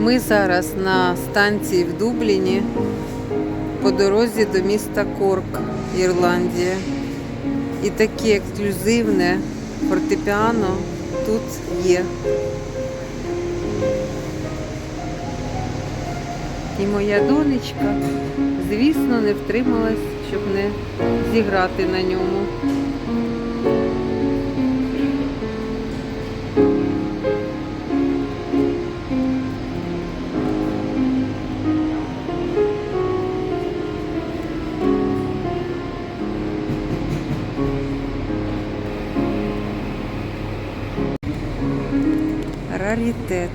Ми зараз на станції в Дубліні по дорозі до міста Корк, Ірландія. І таке ексклюзивне фортепіано тут є. І моя донечка, звісно, не втрималась, щоб не зіграти на ньому. Раритет.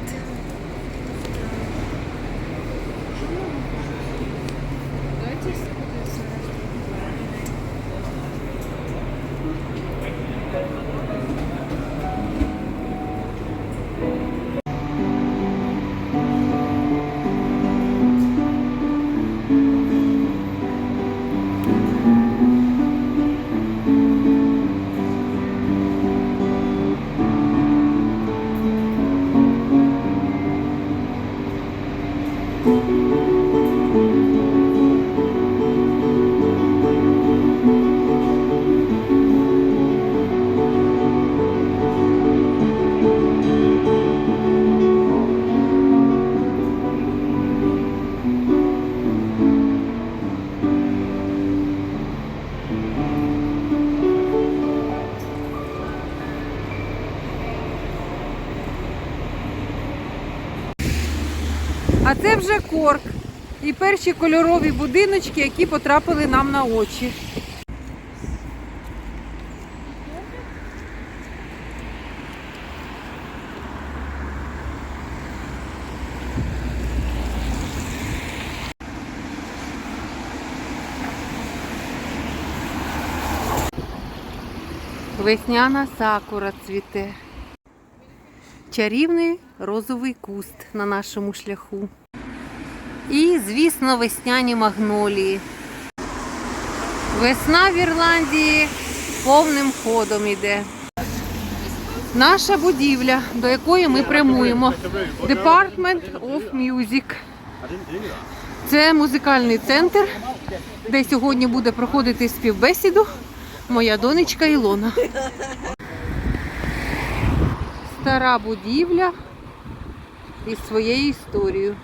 А це вже корк. І перші кольорові будиночки, які потрапили нам на очі. Весняна сакура цвіте. Чарівний розовий куст на нашому шляху. І, звісно, весняні магнолії. Весна в Ірландії повним ходом іде. Наша будівля, до якої ми прямуємо. Department of Music. Це музикальний центр, де сьогодні буде проходити співбесіду моя донечка Ілона. Стара будівля із своєю історією.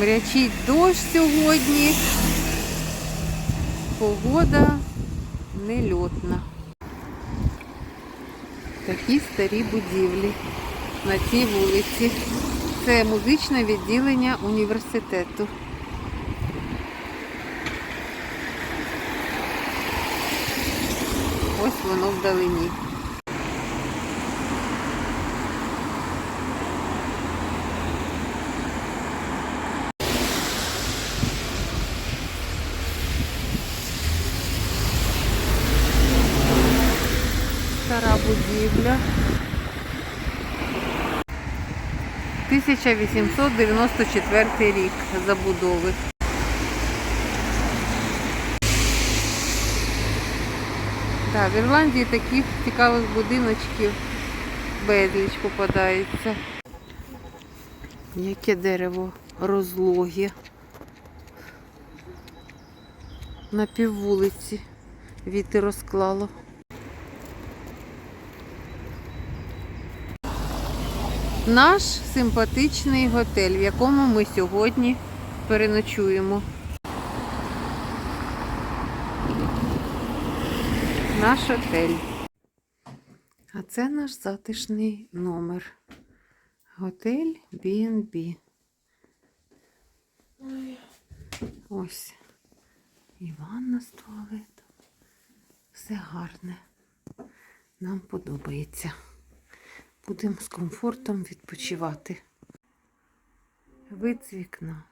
Мрячить дощ сьогодні. Погода нельотна. Такі старі будівлі на цій вулиці. Це музичне відділення університету. Ось воно вдалині. Стара будівля. 1894 рік забудови. Так, в Ірландії таких цікавих будиночків безліч попадається. Яке дерево розлоге. На піввулиці вітер розклало. Наш симпатичний готель, в якому ми сьогодні переночуємо. Наш готель. А це наш затишний номер. Готель B&B. Ось. І ванна з туалетом. Все гарне. Нам подобається. Будемо з комфортом відпочивати. Вид з вікна.